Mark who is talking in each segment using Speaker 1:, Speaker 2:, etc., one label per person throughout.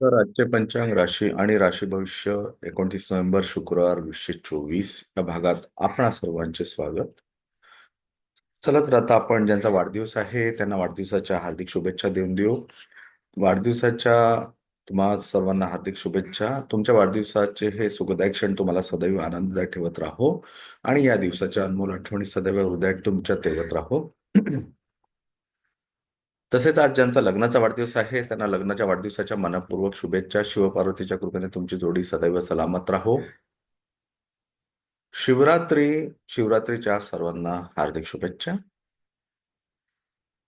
Speaker 1: तर आजचे पंचांग राशी आणि राशी भविष्य एकोणतीस नोव्हेंबर शुक्रवार वीसशे चोवीस या भागात आपणा सर्वांचे स्वागत. चला तर आता आपण ज्यांचा वाढदिवस आहे त्यांना वाढदिवसाच्या हार्दिक शुभेच्छा देऊन देऊ. वाढदिवसाच्या तुम्हा सर्वांना हार्दिक शुभेच्छा. तुमच्या वाढदिवसाचे हे सुखदायक क्षण तुम्हाला सदैव आनंददायक ठेवत राहो आणि या दिवसाच्या अनमोल आठवणी सदैव हृदयात तुमच्या ठेवत राहो. तसेच आज ज्यांचा लग्नाचा वाढदिवस आहे त्यांना लग्नाच्या वाढदिवसाच्या मनपूर्वक शुभेच्छा. शिवपार्वतीच्या कृपेने तुमची जोडी सदैव सलामत राहो. शिवरात्री शिवरात्रीच्या सर्वांना हार्दिक शुभेच्छा.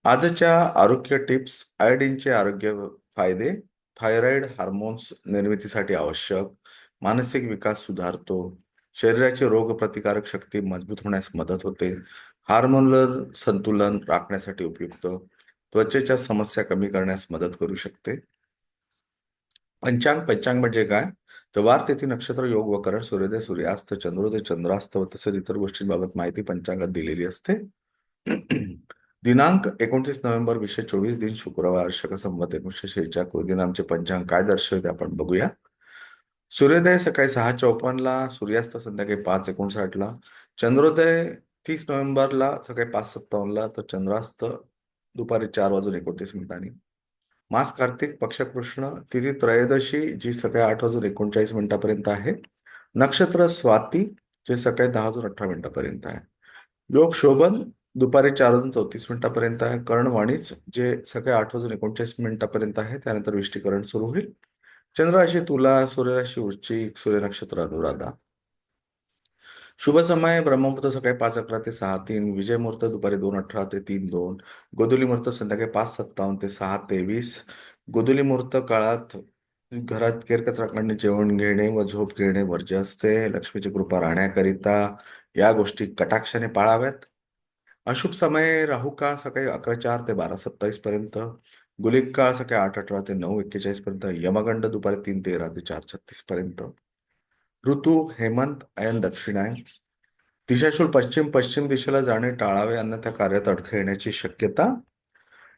Speaker 1: आजच्या आरोग्य टिप्स आयोडीनचे आरोग्य फायदे थायरॉइड हार्मोन्स निर्मितीसाठी आवश्यक मानसिक विकास सुधारतो शरीराची रोगप्रतिकारक शक्ती मजबूत होण्यास मदत होते हार्मोनल संतुलन राखण्यासाठी उपयुक्त त्वचेच्या समस्या कमी करण्यास मदत करू शकते. पंचांग पंचांग म्हणजे काय? तर वार तिथी नक्षत्र योग व करण सूर्योदय सूर्यास्त चंद्रोदय चंद्रास्त व तसेच इतर गोष्टींबाबत माहिती पंचांगात दिलेली असते. दिनांक एकोणतीस नोव्हेंबर वीसशे चोवीस दिन शुक्रवार शक संवत एकोणीशे शेहेचाळ आमचे पंचांग काय दर्शवते आपण बघूया. सूर्योदय सकाळी सहा चौपन्नला सूर्यास्त संध्याकाळी पाच एकोणसाठला चंद्रोदय तीस नोव्हेंबरला सकाळी पाच सत्तावन्नला तर चंद्रास्त दुपारी चार वाजून एकोणतीस मिनिटांनी. मास कार्तिक पक्षकृष्ण तिथी त्रयोदशी जी सकाळी आठ वाजून एकोणचाळीस मिनिटापर्यंत आहे. नक्षत्र स्वाती जे सकाळी दहा वाजून अठरा मिनिटापर्यंत आहे. योग शोभन दुपारी चार वाजून चौतीस मिनिटापर्यंत आहे. कर्णवाणीच जे सकाळी आठ वाजून एकोणचाळीस मिनिटापर्यंत आहे त्यानंतर विष्टीकरण सुरू होईल. चंद्राशी तुला सूर्यराशी वृश्चिक सूर्य नक्षत्र अनुराधा. शुभ समय ब्रह्ममुहूर्त सकाळी पाच अकरा ते सहा तीन विजय मुहूर्त दुपारी दोन अठरा ते तीन दोन गोधुली मुहूर्त संध्याकाळी पाच सत्तावन्न ते सहा तेवीस गोधुली मुहूर्त काळात घरात केरकचरा काढणे जेवण घेणे व झोप घेणे वर्ज्य असते. लक्ष्मीची कृपा राहण्याकरिता या गोष्टी कटाक्षाने पाळाव्यात. अशुभ समय राहू काळ सकाळी अकरा चार ते बारा सत्तावीस पर्यंत गुलिक काळ सकाळी आठ अठरा ते नऊ एक्केचाळीस पर्यंत यमगंड दुपारी तीन तेरा ते चार छत्तीस पर्यंत. ऋतू हेमंत अयन दक्षिणायन दिशाशूल पश्चिम पश्चिम दिशेला जाणे टाळावे अन्यथा कार्यात अडथळे येण्याची शक्यता.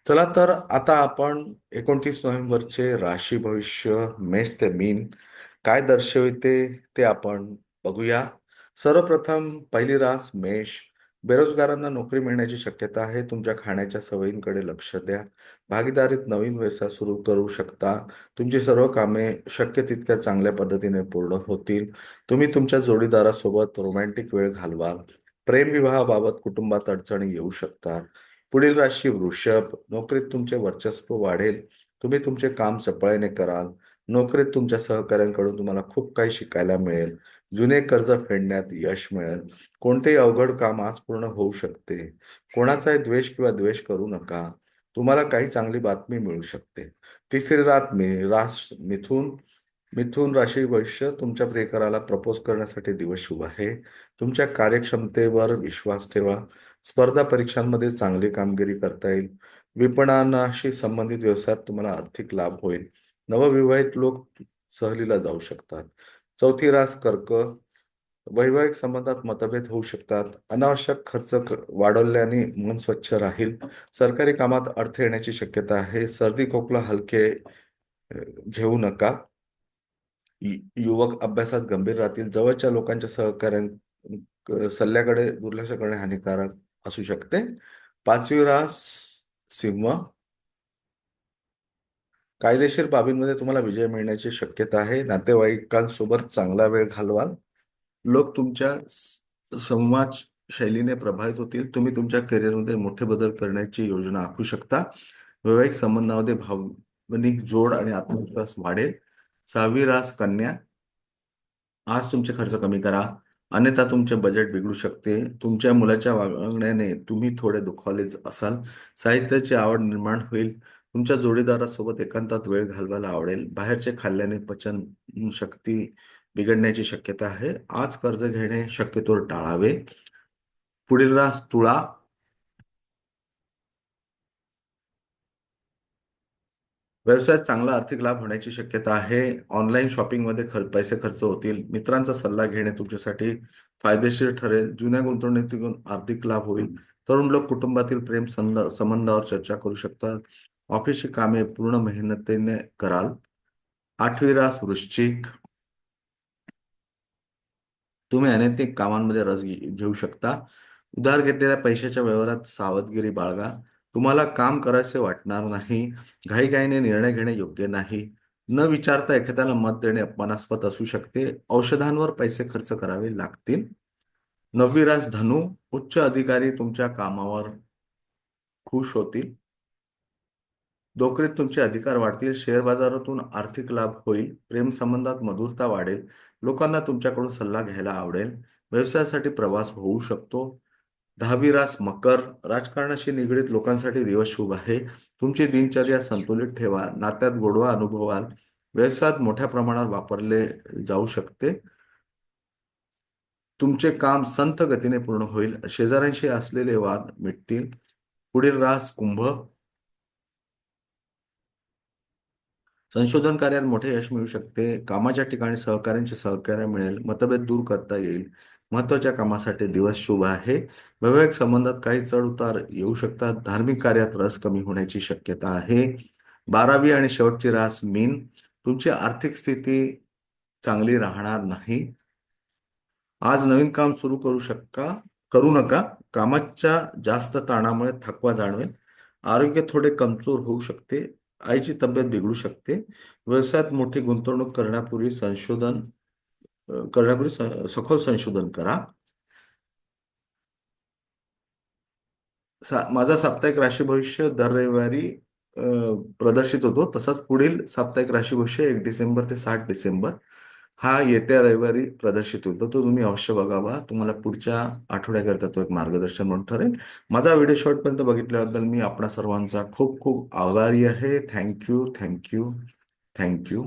Speaker 1: चला तर आता आपण एकोणतीस नोव्हेंबरचे राशी भविष्य मेष ते मीन काय दर्शविते ते आपण बघूया. सर्वप्रथम पहिली रास मेष बेरोजगारांना नोकरी मिळण्याची शक्यता आहे. तुमच्या खाण्याच्या सवयींकडे लक्ष द्या. भागीदारीत नवीन व्यवसाय सुरू करू शकता. तुमची सर्व कामे शक्य तितक्या चांगल्या पद्धतीने पूर्ण होतील. तुम्ही तुमच्या जोडीदारासोबत रोमॅन्टिक वेळ घालवाल प्रेमविवाहाबाबत कुटुंबात अडचणी येऊ शकतात. पुढील राशी वृषभ. नोकरीत तुमचे वर्चस्व वाढेल. तुम्ही तुमचे काम चपळाईने कराल. नोकरीत तुमच्या सहकाऱ्यांकडून तुम्हाला खूप काही शिकायला मिळेल. जुने कर्ज फेडण्यात यश मिळेल. कोणतेही अवघड काम आज पूर्ण होऊ शकते. कोणाचाही द्वेष किंवा द्वेष करू नका. तुम्हाला काही चांगली बातमी मिळू शकते. तिसरी रात मी रास मिथून मिथून राशी भविष्य तुमच्या प्रियकराला प्रपोज करण्यासाठी दिवस शुभ आहे. तुमच्या कार्यक्षमतेवर विश्वास ठेवा. स्पर्धा परीक्षांमध्ये चांगली कामगिरी करता येईल. विपणनाशी संबंधित व्यवसायात तुम्हाला आर्थिक लाभ होईल. नवविवाहित लोक सहलीला जाऊ शकतात. चौथी रास कर्क वैवाहिक संबंधात मतभेद होऊ शकतात. अनावश्यक खर्च वाढवल्याने मन स्वच्छ राहील. सरकारी कामात अर्थ येण्याची शक्यता आहे. सर्दी खोकला हलके घेऊ नका. युवक अभ्यासात गंभीर राहतील. जवळच्या लोकांच्या सहकार्या सल्ल्याकडे दुर्लक्ष करणे हानिकारक असू शकते. पाचवी रास सिंह. कायदेशीर बाबींमध्ये तुम्हाला विजय मिळण्याची शक्यता आहे. नातेवाईकांसोबत चांगला वेळ घालवाल. लोक तुमच्या संवाद शैलीने प्रभावित होतील. तुम्ही तुमच्या करिअरमध्ये मोठे बदल करण्याची योजना आखू शकता. वैवाहिक संबंधामध्ये भावनिक जोड आणि आत्मविश्वास वाढेल. सहावी रास कन्या. आज तुमचे खर्च कमी करा. अन्यथा तुमचे बजेट बिघडू शकते. तुमच्या मुलाच्या वागण्याने तुम्ही थोडे दुखावले असाल. साहित्याची आवड निर्माण होईल. तुमच्या जोडीदारासोबत एकांतात वेळ घालवायला आवडेल. बाहेरचे खाल्ल्याने पचन शक्ती बिघडण्याची शक्यता आहे. आज कर्ज घेणे शक्यतो टाळावे. पुढील रास तुळा. व्यवसायात चांगला आर्थिक लाभ होण्याची शक्यता आहे. ऑनलाईन शॉपिंगमध्ये खर पैसे खर्च होतील. मित्रांचा सल्ला घेणे तुमच्यासाठी फायदेशीर ठरेल. जुन्या गुंतवणुकीतून आर्थिक लाभ होईल. तरुण लोक कुटुंबातील प्रेम संबंधावर चर्चा करू शकतात. ऑफिसची कामे पूर्ण मेहनतीने कराल. आठवी रास वृश्चिक तुम्ही अनैतिक कामांमध्ये रस घेऊ शकता. उधार घेतलेल्या पैशाच्या व्यवहारात सावधगिरी बाळगा. तुम्हाला काम करायचे वाटणार नाही. घाईघाईने निर्णय घेणे योग्य नाही. न विचारता एखाद्याला मत देणे अपमानास्पद असू शकते. औषधांवर पैसे खर्च करावे लागतील. नववी रास धनु उच्च अधिकारी तुमच्या कामावर खुश होतील. नोकरीत तुमचे अधिकार वाढतील शेअर बाजारातून आर्थिक लाभ होईल प्रेमसंबंधात मधुरता वाढेल लोकांना तुमच्याकडून सल्ला घ्यायला आवडेल व्यवसायासाठी प्रवास होऊ शकतो दहावी रास मकर राजकारणाशी निगडीत लोकांसाठी दिवस शुभ आहे तुमची दिनचर्या संतुलित ठेवा नात्यात गोडवा अनुभवाल व्यवसायात मोठ्या प्रमाणात वापरले जाऊ शकते तुमचे काम संथ गतीने पूर्ण होईल शेजाऱ्यांशी असलेले वाद मिटतील पुढील रास कुंभ संशोधन कार्यात मोठे यश मिळू शकते. कामाच्या ठिकाणी सहकार्यांचे सहकार्य मिळेल. मतभेद दूर करता येईल. महत्त्वाच्या कामासाठी दिवस शुभ आहे. वैवाहिक संबंधात काही चढ उतार येऊ शकतात. धार्मिक कार्यात रस कमी होण्याची शक्यता आहे. बारावी आणि शेवटची रास मीन. तुमची आर्थिक स्थिती चांगली राहणार नाही. आज नवीन काम सुरू करू शकता करू नका. कामाच्या जास्त ताणामुळे थकवा जाणवेल. आरोग्य थोडे कमजोर होऊ शकते. आईची तब्येत बिघडू शकते. व्यवसायात मोठी गुंतवणूक करण्यापूर्वी संशोधन करण्यापूर्वी सखोल संशोधन करा. सा- माझा साप्ताहिक राशी भविष्य दर रविवारी प्रदर्शित होतो. तसाच पुढील साप्ताहिक राशी भविष्य एक डिसेंबर ते साठ डिसेंबर. हा येत्या रविवारी प्रदर्शित होतो तो तुम्ही अवश्य बघावा. तुम्हाला पुढच्या आठवड्याकरता तो एक मार्गदर्शन म्हणून ठरेल. माझा व्हिडिओ शॉर्टपर्यंत बघितल्याबद्दल मी आपणा सर्वांचा खूप खूप आभारी आहे. Thank you thank you thank you